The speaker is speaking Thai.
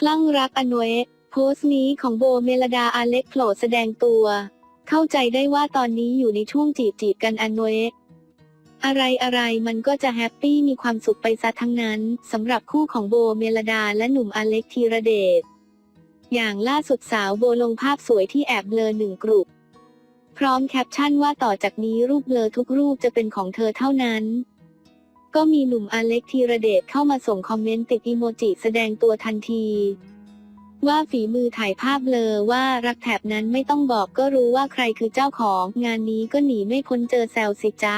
คลั่งรักอนเอะโพสต์นี้ของโบเมลดาอาเล็กโผล่แสดงตัว เข้าใจได้ว่าตอนนี้อยู่ในช่วงจีบจีบๆกันอนเอะอะไรอะไรมันก็จะแฮปปี้มีความสุขไปซะทั้งนั้นสำหรับคู่ของโบเมลดาและหนุ่มอเล็กธีรเดชอย่างล่าสุดสาวโบลงภาพสวยที่แอบเบลอหนึ่งกลุ่มพร้อมแคปชั่นว่าต่อจากนี้รูปเบลอทุกรูปจะเป็นของเธอเท่านั้น ก็มีหนุ่มอเล็กธีระเดชเข้ามาส่งคอมเมนต์ติดอีโมจิแสดงตัวทันที ว่าฝีมือถ่ายภาพเลอว่ารักแถบนั้นไม่ต้องบอกก็รู้ว่าใครคือเจ้าของ งานนี้ก็หนีไม่พ้นเจอแซวสิจ๊ะ